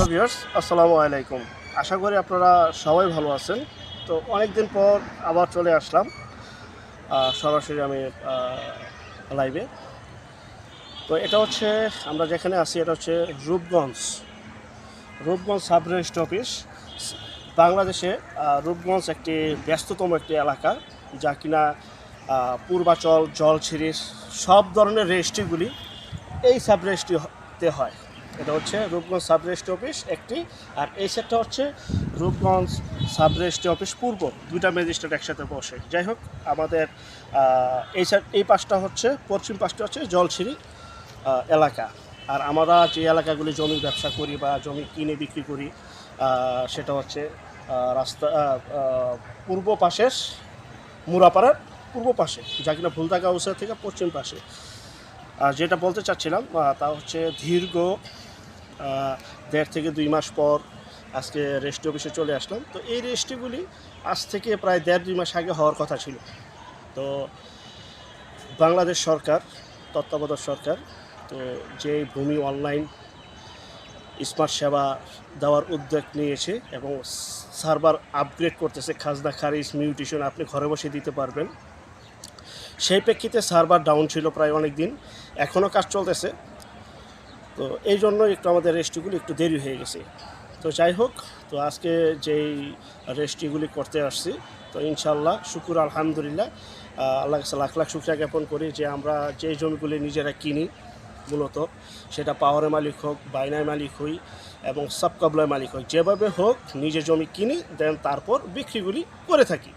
Hello viewers, আসসালামু আলাইকুম। আশা করি আপনারা সবাই ভালো আছেন। তো অনেক দিন পর আবার চলে আসলাম সরাসরি আমি লাইভে তো এটা হচ্ছে, আমরা যেখানে আছি, এটা হচ্ছে Rupganj. Rupganj sub registry office. বাংলাদেশে রূপগঞ্জ একটি ব্যস্ততম একটি এলাকা, যা কিনা পূর্বাচল, জলছিরি, সব ধরনের রেজিস্ট্রিগুলি এই সাব রেজিস্ট্রিতে হয়। এটা হচ্ছে রূপগঞ্জ সাব রেজিস্ট্রি অফিস একটি, আর এই সেটটা হচ্ছে রূপগঞ্জ সাব রেজিস্ট্রি অফিস পূর্ব। দুইটা ম্যাজিস্ট্রেট একসাথে বসে। যাই হোক, আমাদের এই এই পাশটা হচ্ছে, পশ্চিম পাশটা হচ্ছে জলছিরি এলাকা। আর আমরা যে এলাকাগুলি জমি ব্যবসা করি বা জমি কিনে বিক্রি করি সেটা হচ্ছে রাস্তা পূর্ব পাশের মুরাপাড়ার পূর্ব পাশে, যা কিনা ভুলতা গাউসা থেকে পশ্চিম পাশে। আর যেটা বলতে চাচ্ছিলাম তা হচ্ছে দীর্ঘ দেড় থেকে দুই মাস পর আজকে রেস্টি অফিসে চলে আসলাম। তো এই রেস্টিগুলি আজ থেকে প্রায় দেড় দুই মাস আগে হওয়ার কথা ছিল। তো বাংলাদেশ সরকার, তত্ত্বাবধায়ক সরকার, তো যে ভূমি অনলাইন স্মার্ট সেবা দেওয়ার উদ্যোগ নিয়েছে এবং সার্ভার আপগ্রেড করতেছে, খাজনা, খারিজ, মিউটেশন আপনি ঘরে বসে দিতে পারবেন। সেই প্রেক্ষিতে সার্ভার ডাউন ছিল প্রায় অনেক দিন এখনও কাজ চলতেছে। তো এই জন্য একটু আমাদের রেস্ট্রিগুলি একটু দেরি হয়ে গেছে। তো যাই হোক, তো আজকে যেই রেস্ট্রিগুলি করতে আসছি, তো ইনশাল্লাহ শুকুর আলহামদুলিল্লাহ। আল্লাহ কাছে লাখ লাখ শুক্রিয়া জ্ঞাপন করি যে আমরা যে জমিগুলি নিজেরা কিনি, মূলত সেটা পাওয়ারের মালিক হোক বাইনার মালিক হই এবং সাবকাবলার মালিক হোক, যেভাবে হোক নিজে জমি কিনি, দেন তারপর বিক্রিগুলি করে থাকি।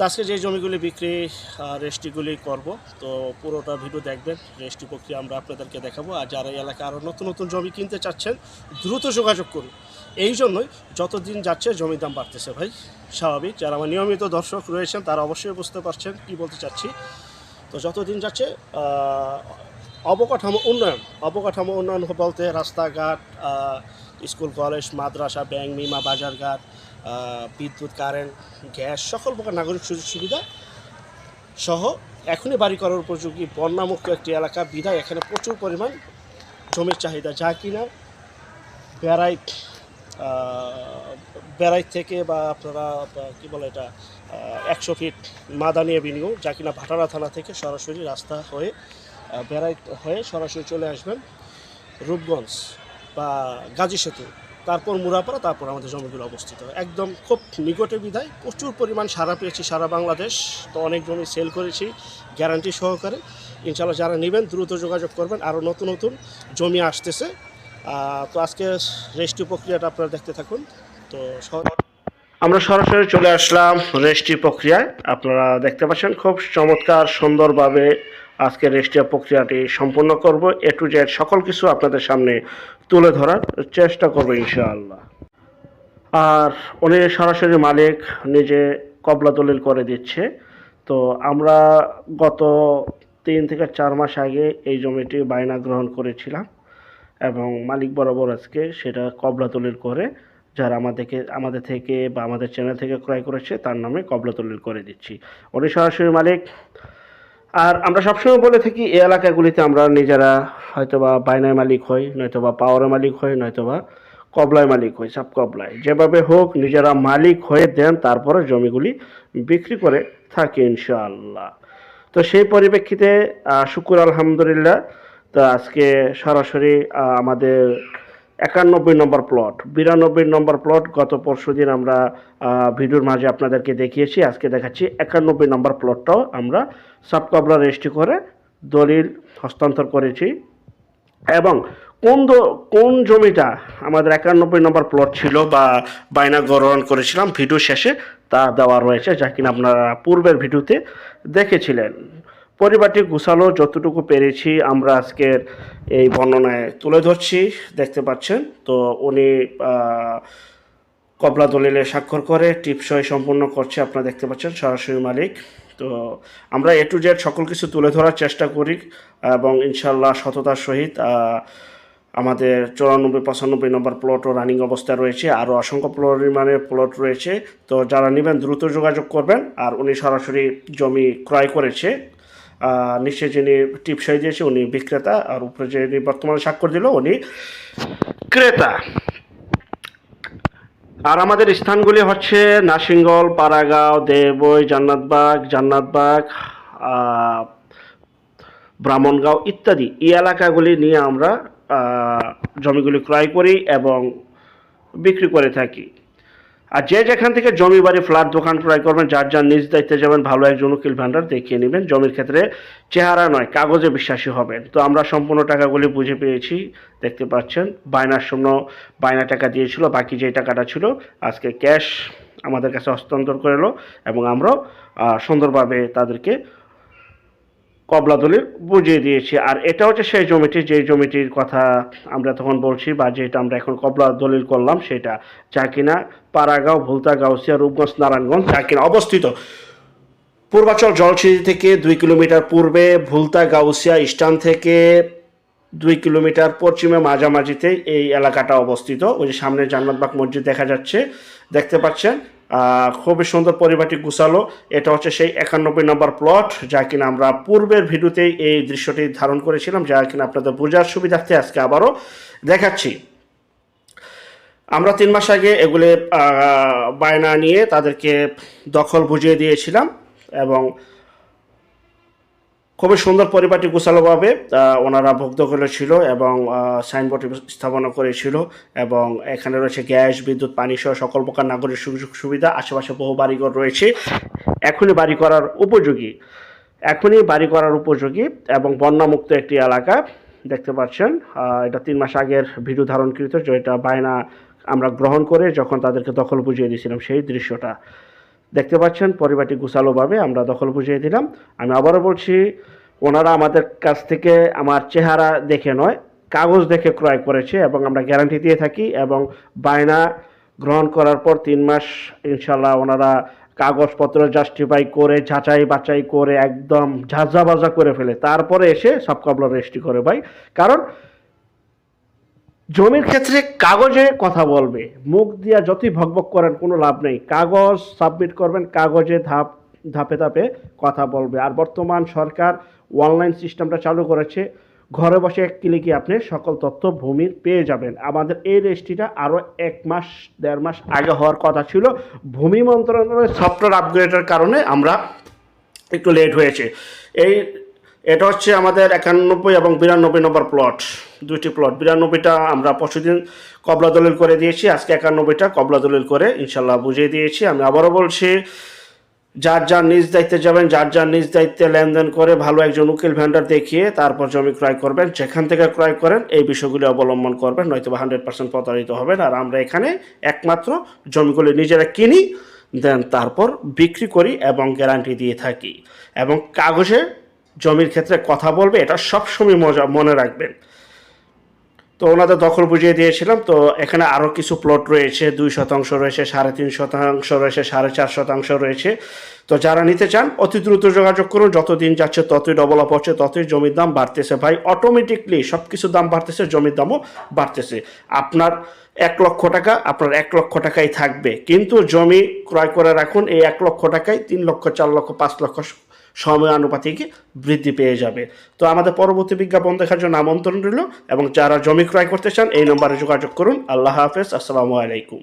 আজকে যে জমিগুলি বিক্রি আহ, রেস্ট্রিগুলি করব তো পুরোটা ভিডিও দেখবেন রেস্ট্রি প্রক্রিয়া আমরা আপনাদেরকে দেখাবো। আর যারা এই এলাকায় আরও নতুন নতুন জমি কিনতে চাচ্ছেন দ্রুত যোগাযোগ করুন। এই জন্যই যতদিন যাচ্ছে জমির দাম বাড়তেছে ভাই স্বাভাবিক। যারা আমার নিয়মিত দর্শক রয়েছেন তারা অবশ্যই বুঝতে পারছেন কি বলতে চাচ্ছি। তো যতদিন যাচ্ছে অবকাঠামো উন্নয়ন অবকাঠামো উন্নয়ন বলতে রাস্তাঘাট স্কুল কলেজ মাদ্রাসা ব্যাংক বিমা বাজারঘাট বিদ্যুৎ কারেন্ট গ্যাস সকল প্রকার নাগরিক সুযোগ সুবিধা সহ এখনই বাড়ি করার উপযোগী বন্যামুক্ত একটি এলাকা বিধায় এখানে প্রচুর পরিমাণ জমির চাহিদা। যা কিনা বেড়াইট বেড়াইট থেকে বা আপনারা কি বলে এটা একশো ফিট মাদানি এভিনিউ যা কিনা ভাটারা থানা থেকে সরাসরি রাস্তা হয়ে আহ, বেড়াইট হয়ে সরাসরি চলে আসবেন রূপগঞ্জ। বা গাজী সেতু, তারপর মুরাপাড়া, তারপর আমাদের জমিগুলো অবস্থিত। একদম খুব নিকটে বিধায় প্রচুর পরিমাণ সারা পেয়েছি, সারা বাংলাদেশ। তো অনেক জমি সেল করেছি গ্যারান্টি সহকারে। ইনশাল্লাহ যারা নেবেন, দ্রুত যোগাযোগ করবেন। আরও নতুন নতুন জমি আসতেছে। তো আজকে রেজিস্ট্রি প্রক্রিয়াটা আপনারা দেখতে থাকুন। তো আমরা সরাসরি চলে আসলাম রেজিস্ট্রি প্রক্রিয়ায়। আপনারা দেখতে পাচ্ছেন, খুব চমৎকার, সুন্দরভাবে আজকে রেজিস্ট্রি প্রক্রিয়াটি সম্পন্ন করব। এ টু জেড সকল কিছু আপনাদের সামনে তুলে ধরার চেষ্টা করব ইনশাআল্লাহ। আর উনি সরাসরি মালিক, নিজে কবলা দলিল করে দিচ্ছে। তো আমরা গত তিন থেকে চার মাস আগে এই জমিটি বায়না গ্রহণ করেছিলাম এবং মালিক বরাবর আজকে সেটা কবলা দলিল করে যারা আমাদেরকে, আমাদের থেকে বা আমাদের চ্যানেল থেকে ক্রয় করেছে তার নামে কবলা দলিল করে দিচ্ছি। উনি সরাসরি মালিক আর আমরা সবসময় বলে থাকি, এই এলাকাগুলিতে আমরা নিজেরা হয়তোবা বাইনায় মালিক হই, নয়তোবা পাওয়ারের মালিক হই, নয়তোবা কবলায় মালিক হই সব কবলায়। যেভাবে হোক, নিজেরা মালিক হয়ে দেন, তারপরে জমিগুলি বিক্রি করে থাকি ইনশাআল্লাহ। তো সেই পরিপ্রেক্ষিতে শুকুর আলহামদুলিল্লাহ। তো আজকে সরাসরি আমাদের একানব্বই নম্বর প্লট বিরানব্বই নম্বর প্লট গত পরশু দিন আমরা ভিডিওর মাঝে আপনাদেরকে দেখিয়েছি, আজকে দেখাচ্ছি একানব্বই নম্বর প্লটটাও আমরা সাবকবলা রেজিস্ট্রি করে দলিল হস্তান্তর করেছি। এবং কোন কোন জমিটা আমাদের একানব্বই নম্বর প্লট ছিল বা বায়না গ্রহণ করেছিলাম, ভিডিও শেষে তা দেওয়া রয়েছে, যা কিনা আপনারা পূর্বের ভিডিওতে দেখেছিলেন। পরিবারটি গুছালো, যতটুকু পেরেছি আমরা আজকের এই বর্ণনায় তুলে ধরছি, দেখতে পাচ্ছেন। তো উনি কবলা দলিলে স্বাক্ষর করে, টিপসই সম্পূর্ণ করছে, আপনারা দেখতে পাচ্ছেন, সরাসরি মালিক। তো আমরা এ টু জেড সকল কিছু তুলে ধরার চেষ্টা করি এবং ইনশাল্লাহ সততার সহিত আমাদের চুরানব্বই, পঁচানব্বই নম্বর প্লটও রানিং অবস্থায় রয়েছে, আরও অসংখ্য পরিমাণের প্লট রয়েছে। তো যারা নেবেন দ্রুত যোগাযোগ করবেন, আর উনি সরাসরি জমি ক্রয় করেছে। নিচে যিনি টিপসাই দিয়েছে উনি বিক্রেতা আর উপরে যিনি বর্তমানে স্বাক্ষর দিল, উনি ক্রেতা। আর আমাদের স্থানগুলি হচ্ছে নাসিঙ্গল পাড়াগাঁও, দেবই, জান্নাতবাগ জান্নাতবাগ ব্রাহ্মণগাঁও ইত্যাদি। এই এলাকাগুলি নিয়ে আমরা জমিগুলি ক্রয় করি এবং বিক্রি করে থাকি। আর যে যেখান থেকে জমি বাড়ি ফ্ল্যাট দোকান ক্রয় করবেন, যার যার নিজ দায়িত্বে যাবেন, ভালো একজন উকিল ভান্ডার দেখিয়ে নেবেন। জমির ক্ষেত্রে চেহারা নয়, কাগজে বিশ্বাসী হবেন। তো আমরা সম্পূর্ণ টাকাগুলি বুঝে পেয়েছি, দেখতে পাচ্ছেন। বায়নার শূন্য বায়না টাকা দিয়েছিল, বাকি যে টাকাটা ছিল, আজকে ক্যাশ আমাদের কাছে হস্তান্তর করে এবং আমরা সুন্দরভাবে তাদেরকে কবলা দলিল বুঝিয়ে দিয়েছি। আর এটা হচ্ছে সেই জমিটি, যে জমিটির কথা আমরা তখন বলছি বা যেটা আমরা এখন কবলা দলিল করলাম সেটা যা কিনা পাড়াগাঁও ভুলতা গাউসিয়া রূপগঞ্জ, নারায়ণগঞ্জ যা কিনা অবস্থিত। পূর্বাচল জলসিঁড়ি থেকে দুই কিলোমিটার পূর্বে ভুলতা গাউসিয়া স্টান থেকে দুই কিলোমিটার পশ্চিমে মাঝামাঝিতে এই এলাকাটা অবস্থিত। ওই যে সামনে জান্নাতবাগ মসজিদ দেখা যাচ্ছে, দেখতে পাচ্ছেন? খুবই সুন্দর পরিবারটি গুছালো। এটা হচ্ছে সেই একানব্বই নম্বর প্লট যা কিনা আমরা পূর্বের ভিডিওতেই এই দৃশ্যটি ধারণ করেছিলাম, যা কিনা আপনাদের বোঝার সুবিধার্থে আজকে আবারও দেখাচ্ছি। আমরা তিন মাস আগে এগুলি বায়না নিয়ে তাদেরকে দখল বুঝিয়ে দিয়েছিলাম এবং খুবই সুন্দর পরিপাটি গোছালোভাবে ওনারা ভুক্ত করেছিল এবং সাইনবোর্ড স্থাপনা করেছিল এবং এখানে রয়েছে গ্যাস, বিদ্যুৎ, পানি সহ সকল প্রকার নাগরিক সুযোগ সুবিধা, আশেপাশে বহু বাড়িঘর রয়েছে। এখনই বাড়ি করার উপযোগী, এখনই বাড়ি করার উপযোগী এবং বন্যামুক্ত একটি এলাকা, দেখতে পাচ্ছেন। এটা তিন মাস আগের ভিডিও ধারণকৃত, যেটা বায়না আমরা গ্রহণ করে যখন তাদেরকে দখল বুঝিয়ে দিয়েছিলাম সেই দৃশ্যটা। দেখতে পাচ্ছেন, পরিবারটি গুছালোভাবে আমরা দখল বুঝিয়ে দিলাম। আমি আবারও বলছি, ওনারা আমাদের কাছ থেকে আমার চেহারা দেখে নয়, কাগজ দেখে ক্রয় করেছে এবং আমরা গ্যারান্টি দিয়ে থাকি এবং বায়না গ্রহণ করার পর তিন মাস ইনশাল্লাহ ওনারা কাগজপত্র জাস্টিফাই করে, যাচাই বাছাই করে একদম ঝাঁঝা বাজা করে ফেলে। তারপরে এসে সব কাবলা রেজিস্ট্রি করে ভাই। কারণ জমির ক্ষেত্রে কাগজে কথা বলবে। মুখ দিয়া যতই ভকভক করেন, কোনো লাভ নেই। কাগজ সাবমিট করবেন, কাগজে ধাপ, ধাপে ধাপে কথা বলবে। আর বর্তমান সরকার অনলাইন সিস্টেমটা চালু করেছে। ঘরে বসে এক ক্লিকে আপনি সকল তথ্য ভূমির পেয়ে যাবেন। আমাদের এই রেজিস্ট্রিটা আরও এক মাস, দেড় মাস আগে হওয়ার কথা ছিল। ভূমি মন্ত্রণালয়ের সফটওয়্যার আপগ্রেডের কারণে আমরা একটু লেট হয়েছে। এই এটা হচ্ছে আমাদের একানব্বই এবং বিরানব্বই নম্বর প্লট দুইটি প্লট বিরানব্বইটা আমরা পরশুদিন কবলা দলিল করে দিয়েছি, আজকে একানব্বইটা কবলা দলিল করে ইনশাল্লাহ বুঝিয়ে দিয়েছি। আমি আবারও বলছি, যার যার নিজ দায়িত্বে যাবেন, যার যার নিজ দায়িত্বে লেনদেন করে ভালো একজন উকিল ভেন্ডার দেখিয়ে তারপর জমি ক্রয় করবেন, যেখান থেকে ক্রয় করেন এই বিষয়গুলি অবলম্বন করবেন, নয়তো বা হান্ড্রেড পার্সেন্ট প্রতারিত হবেন। আর আমরা এখানে একমাত্র জমিগুলি নিজেরা কিনি, দেন তারপর বিক্রি করি এবং গ্যারান্টি দিয়ে থাকি। এবং কাগজে জমির ক্ষেত্রে কথা বলবে, এটা সবসময় মজা, মনে রাখবেন। তো ওনাদের দখল বুঝিয়ে দিয়েছিলাম, তো এখানে আরও কিছু প্লট রয়েছে, দুই শতাংশ রয়েছে, সাড়ে তিন শতাংশ রয়েছে, সাড়ে চার শতাংশ রয়েছে। তো যারা নিতে চান, অতি দ্রুত যোগাযোগ করুন যত দিন যাচ্ছে ততই ডেভেলপ হচ্ছে, ততই জমির দাম বাড়তেছে। ভাই অটোমেটিকলি সব কিছুর দাম বাড়তেছে, জমির দামও বাড়তেছে। আপনার এক লক্ষ টাকা, আপনার এক লক্ষ টাকাই থাকবে। কিন্তু জমি ক্রয় করে রাখুন, এই এক লক্ষ টাকায় তিন লক্ষ, চার লক্ষ, পাঁচ লক্ষ সময় আনুপাতিক বৃদ্ধি পেয়ে যাবে। তো আমাদের পরবর্তী বিজ্ঞাপন দেখার জন্য আমন্ত্রণ রইল এবং যারা জমি ক্রয় করতে চান, এই নম্বরে যোগাযোগ করুন। আল্লাহ হাফেজ, আসসালামু আলাইকুম।